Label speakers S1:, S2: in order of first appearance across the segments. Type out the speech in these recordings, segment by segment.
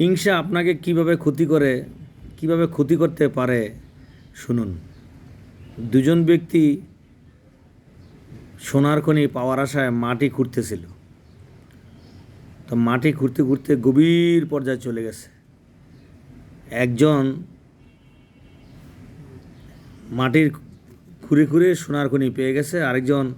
S1: হিংসা আপনাকে কীভাবে ক্ষতি করে, কীভাবে ক্ষতি করতে পারে, শুনুন। দুজন ব্যক্তি সোনার খনি পাওয়ার আশায় মাটি খুঁড়তেছিল। তো মাটি খুঁড়তে খুঁড়তে গভীর পর্যায়ে চলে গেছে। একজন মাটির খুঁড়ে খুঁড়ে সোনার খনি পেয়ে গেছে, আরেকজন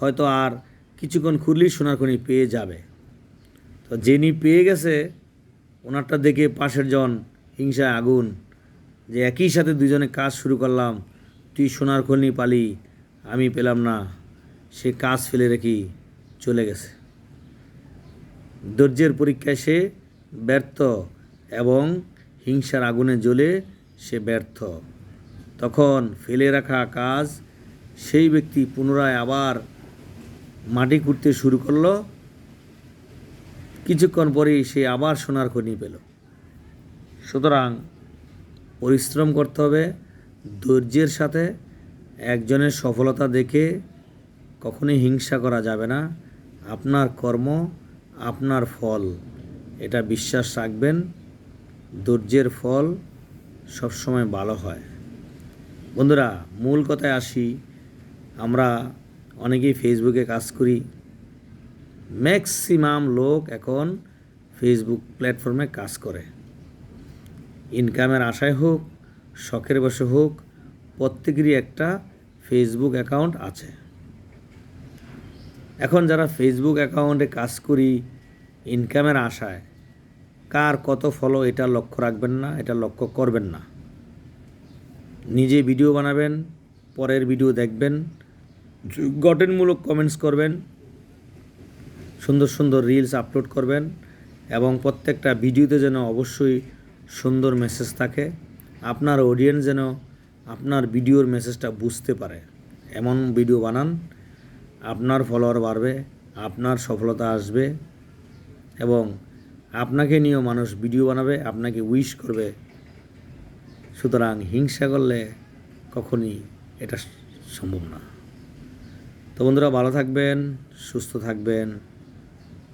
S1: হয়তো আর কিছুক্ষণ খুঁড়লেই সোনার খনি পেয়ে যাবে। তো যিনি পেয়ে গেছে ওনারটা দেখে পাশের জন হিংসায় আগুন, যে একই সাথে দুজনে কাজ শুরু করলাম, তুই সোনার খনি পালি, আমি পেলাম না, সে কাজ ফেলে রেখি চলে গেছে। ধৈর্যের পরীক্ষায় সে ব্যর্থ এবং হিংসার আগুনে জ্বলে সে ব্যর্থ। তখন ফেলে রাখা কাজ, সেই ব্যক্তি পুনরায় আবার মাটি খুঁড়তে শুরু করল কিছুক্ষণ পরেই সে আবার সোনার খনি পেল। সুতরাং পরিশ্রম করতে হবে, ধৈর্যের সাথে একজনের সফলতা দেখে কখনোই হিংসা করা যাবে না। আপনার কর্ম, আপনার ফল, এটা বিশ্বাস রাখবেন, ধৈর্যের ফল সবসময় ভালো হয়। বন্ধুরা, মূল কথায় আসি, আমরা অনেকেই ফেসবুকে কাজ করি ম্যাক্সিমাম লোক এখন ফেসবুক প্ল্যাটফর্মে কাজ করে। ইনকামের আশায় হোক, শখের বসে হোক, প্রত্যেকেরই একটা ফেসবুক অ্যাকাউন্ট আছে। এখন যারা ফেসবুক অ্যাকাউন্টে কাজ করি, ইনকামের আশায়, কার কত ফলো এটা লক্ষ্য রাখবেন না, এটা লক্ষ্য করবেন না। নিজে ভিডিও বানাবেন, পরের ভিডিও দেখবেন গঠনমূলক কমেন্টস করবেন সুন্দর সুন্দর রিলস আপলোড করবেন এবং প্রত্যেকটা ভিডিওতে যেন অবশ্যই সুন্দর মেসেজ থাকে, আপনার অডিয়েন্স যেন আপনার ভিডিওর মেসেজটা বুঝতে পারে। এমন ভিডিও বানান, আপনার ফলোয়ার বাড়বে, আপনার সফলতা আসবে এবং আপনাকে নিয়েও মানুষ ভিডিও বানাবে, আপনাকে উইশ করবে। সুতরাং হিংসা করলে কখনই এটা সম্ভব না। তো বন্ধুরা, ভালো থাকবেন, সুস্থ থাকবেন।